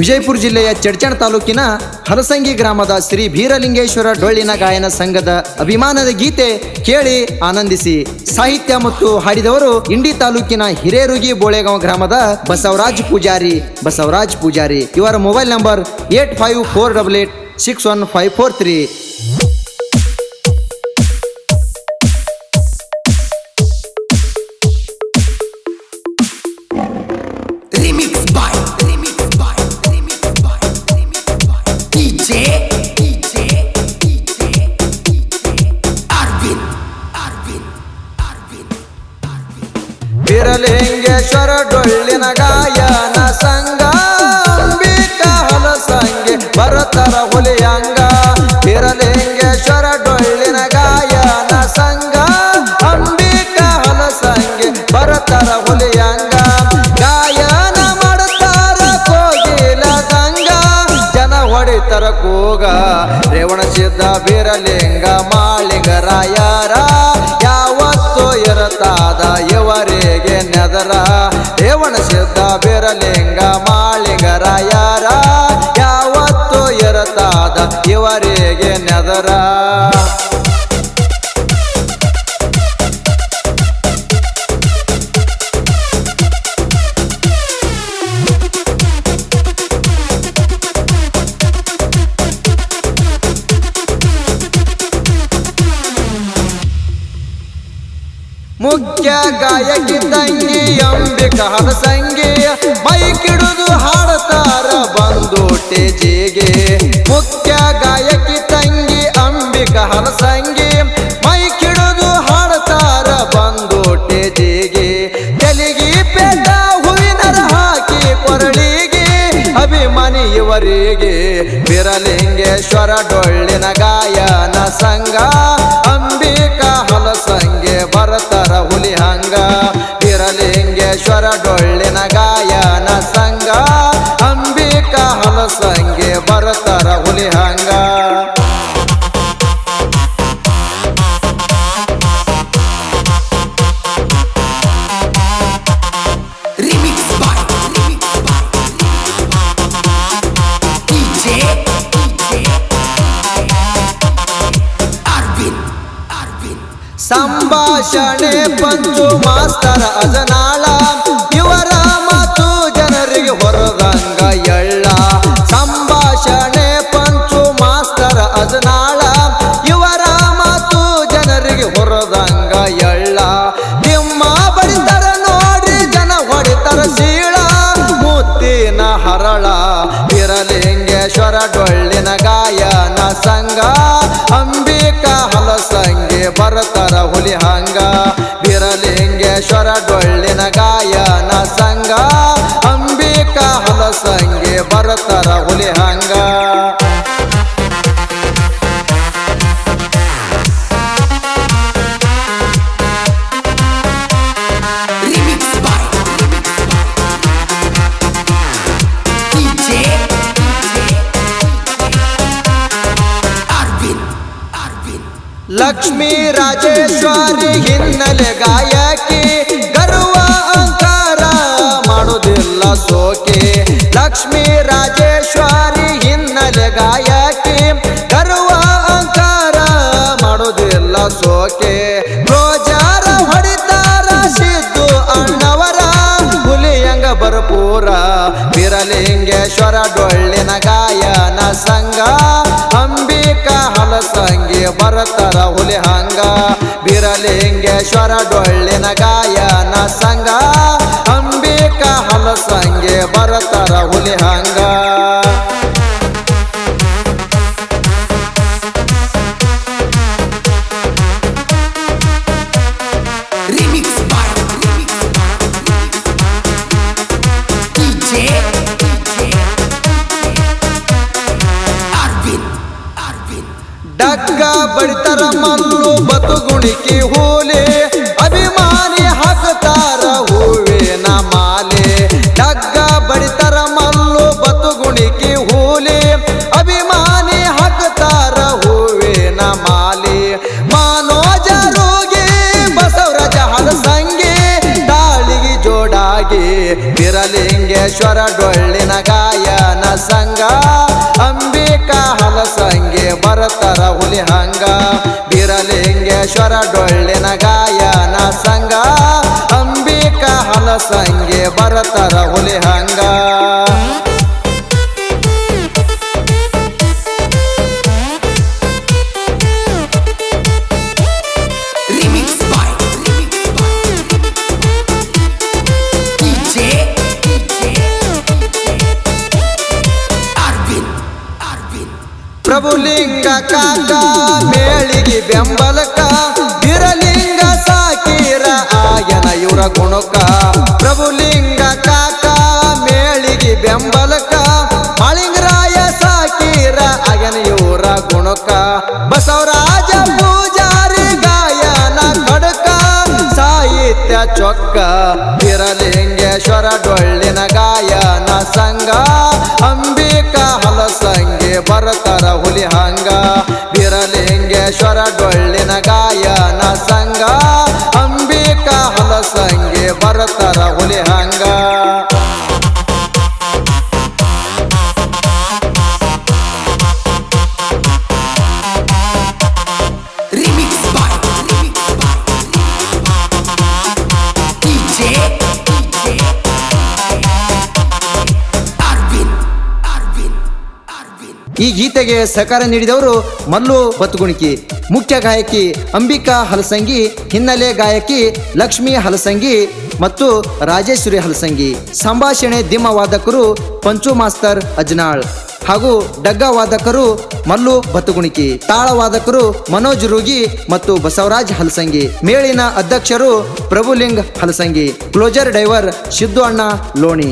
ವಿಜಯಪುರ ಜಿಲ್ಲೆಯ ಚಡ್ಚಣ ತಾಲೂಕಿನ ಹರಸಂಗಿ ಗ್ರಾಮದ ಶ್ರೀ ಬೀರಲಿಂಗೇಶ್ವರ ಡೊಳ್ಳಿನ ಗಾಯನ ಸಂಘದ ಅಭಿಮಾನದ ಗೀತೆ ಕೇಳಿ ಆನಂದಿಸಿ ಸಾಹಿತ್ಯ ಮತ್ತು ಹಾಡಿದವರು ಇಂಡಿ ತಾಲೂಕಿನ ಹಿರೇರುಗಿ ಬೋಳೆಗಾಂವ್ ಗ್ರಾಮದ ಬಸವರಾಜ್ ಪೂಜಾರಿ ಬಸವರಾಜ್ ಪೂಜಾರಿ. ಇವರ mobile number eight five four double eight six one five four three. Beeralingeshwara ಡೊಳ್ಳಿನ ಗಾಯನ ಸಂಘ, ಅಂಬಿಕಾ ಹಲಸಂಗಿ ಭರತರ ಹುಲಿಯಂಗ ಬೀರಲಿಂಗೇಶ್ವರ ಡೊಳ್ಳಿನ ಗಾಯನ ಸಂಘ, ಅಂಬಿಕಾ ಹಲಸಂಗಿ ಭರತರ ಹುಲಿಯಂಗ ಗಾಯನ ಮಾಡುತ್ತಾರ ಕೋಗಿಲ ಗಂಗ ಜನ ಹೊಡಿತರ ಕೂಗ. ರೇವಣ ಸಿದ್ಧ ಬೀರಲಿಂಗ ಮಾಳಿಂಗರಾಯರ ಯಾವತ್ತೋ ಇರತಾದ ಇವರಿಗೆ ನೆದರ ಬೇರ ಸಿದ್ಧ ಮಾಳಿಗರ ಯಾರ? ಯಾವತ್ತು ಇರತಾದ ಇವರಿಗೆ ನೆದರ. ಮುಖ್ಯ ಗಾಯಕಿ ತಂಗಿ ಅಂಬಿಕ ಹಲಸಂಗಿ ಮೈಕಿಡುದು ಹಾಡತಾರ ಬಂದು ಟೇಜಿಗೆ ಮುಖ್ಯ ಗಾಯಕಿ ತಂಗಿ ಅಂಬಿಕ ಹಲಸಂಗಿ ಮೈಕಿಡುದು ಹಾಡತಾರ ಬಂದು ಟೇಜಿಗೆ ತೆಲಿಗಿ ಪೇಟ ಹೂವಿನರ ಹಾಕಿ ಕೊರಳಿಗೆ. ಅಭಿಮಾನಿ ಇವರಿಗೆ ಬಿರಲಿಂಗೇಶ್ವರ ಡೊಳ್ಳಿನ ಗಾಯನ ಸಂಘ ಅಂಬಿಕಾ ಹಲಸಂಗೆ ಬಿರಲಿಂಗೇಶ್ವರ ಡೊಳ್ಳಿನ ಗಾಯನ ಸಂಘ ಸಂಭಾಷಣೆ ಪಂಚು ಮಾಸ್ತರ ಅಜನಾಳ. ಇವರ ಮಾತು ಜನರಿಗೆ ಹೊರದಂಗ ಎಳ್ಳ. ಸಂಭಾಷಣೆ ಪಂಚು ಮಾಸ್ತರ ಅಜನಾಳ. ಇವರ ಮತ್ತು ಜನರಿಗೆ ಹೊರದಂಗ ಎಳ್ಳ. ನಿಮ್ಮ ಬಡಿತರ ನೋಡಿ ಜನ ಹೊಡಿತರ ಶೀಳ. ಮುತ್ತಿನ ಹರಳ ಇರಲಿಂಗೇಶ್ವರ ಡೊಳ್ಳಿನ ಗಾಯನ ಅಂಬಿಕಾ ಭರತರ ಹುಲಿ ಹಂಗ. ಬಿರಲಿಂಗೇಶ್ವರ ಡೊಳ್ಳಿನ ಗಾಯನ ಸಂಘ. ಅಂಬಿಕಾ ಹಲಸಂಗೆ ಬರತಾರ ಹುಲಿ ಹಂಗ. ಲಕ್ಷ್ಮೀ ರಾಜೇಶ್ವರಿ ಹಿನ್ನೆಲೆ ಗಾಯಕಿ, ಗರ್ವ ಅಂಕಾರ ಮಾಡುವುದಿಲ್ಲ ಸೋಕೆ. ಲಕ್ಷ್ಮೀ ರಾಜೇಶ್ವರಿ ಹಿನ್ನೆಲೆ ಗಾಯಕಿ, ಗರ್ವ ಅಂಕಾರ ಮಾಡುವುದಿಲ್ಲ ಸೋಕೆ. ರೋಜಾರ ಹೊಡಿತಾರ ಸಿದ್ದು ಅಣ್ಣವರ, ಹುಲಿಯಂಗ ಭರಪೂರ ಬಿರಲಿಂಗೇಶ್ವರ ಡೊಳ್ಳಿನ ಗಾಯನ ಸ ಭರತರ ಹುಲಿ ಹಂಗ. ಬಿರಲಿಂಗೇಶ್ವರ ಡೊಳ್ಳಿನ ಗಾಯನ ಸಂಗ ಅಂಬಿಕಾ ಹಲಸಂಗೆ ಬರತರ ಹುಲಿ ಹಂಗ. ಬಡಿತರ ಮಲ್ಲು ಬತುಗುಣಿಕೆ ಹೂಲೆ. ಮಾಡ್ತಾರ ಹುಲಿ ಹಂಗ ಬೀರಲಿಂಗೇಶ್ವರ ಡೊಳ್ಳಿನ ಗಾಯನ ಸಂಗ ಅಂಬಿಕಾ ಹಲಸಂಗೆ ಬರತಾರ ಹುಲಿ ಹಂಗ ಕಾಕ, ಮೇಳಿಗೆ ಬೆಂಬಲಕ ಬಿರಲಿಂಗ ಸಾಕೀರ ಆಯನ ಇವರ ಗುಣಕ ಪ್ರಭುಲಿಂಗ ಕಾಕ, ಮೇಳಿಗೆ ಬೆಂಬಲಕ, ಮಳಿಂಗರಾಯ ಸಾಕೀರ ಆಯನ ಇವರ ಗುಣಕ ಬಸವರಾಜ ಸಾಹಿತ್ಯ ಚೊಕ್ಕ ಬಿರಲಿಂಗೇಶ್ವರ ಡೊಳ್ಳಿನ ಗಾಯನ ಸಂಘ. ಅಂಬಿಕಾ ಹಲಸಂಗೆ ಬರತರ ಹುಲಿ ಹಂಗ. ಬಿರಲಿಂಗೇಶ್ವರ ಡೊಳ್ಳಿನ ಗಾಯನ ಗೀತೆಗೆ ಸಹಕಾರ ನೀಡಿದವರು ಮಲ್ಲು ಬತ್ಗುಣಿಕಿ, ಮುಖ್ಯ ಗಾಯಕಿ ಅಂಬಿಕಾ ಹಲಸಂಗಿ, ಹಿನ್ನೆಲೆ ಗಾಯಕಿ ಲಕ್ಷ್ಮಿ ಹಲಸಂಗಿ ಮತ್ತು ರಾಜೇಶ್ವರಿ ಹಲಸಂಗಿ. ಸಂಭಾಷಣೆ ದಿಮ್ಮ ವಾದಕರು ಪಂಚು ಮಾಸ್ತರ್ ಅಜ್ನಾಳ್ ಹಾಗೂ ಡಗ್ಗ ವಾದಕರು ಮಲ್ಲು ಬತ್ತುಗುಣಿಕಿ ತಾಳ ವಾದಕರು ಮನೋಜ್ ರೂಗಿ ಮತ್ತು ಬಸವರಾಜ್ ಹಲಸಂಗಿ. ಮೇಳಿನ ಅಧ್ಯಕ್ಷರು ಪ್ರಭುಲಿಂಗ್ ಹಲಸಂಗಿ, ಕ್ಲೋಜರ್ ಡೈವರ್ ಸಿದ್ದು ಅಣ್ಣ ಲೋಣಿ.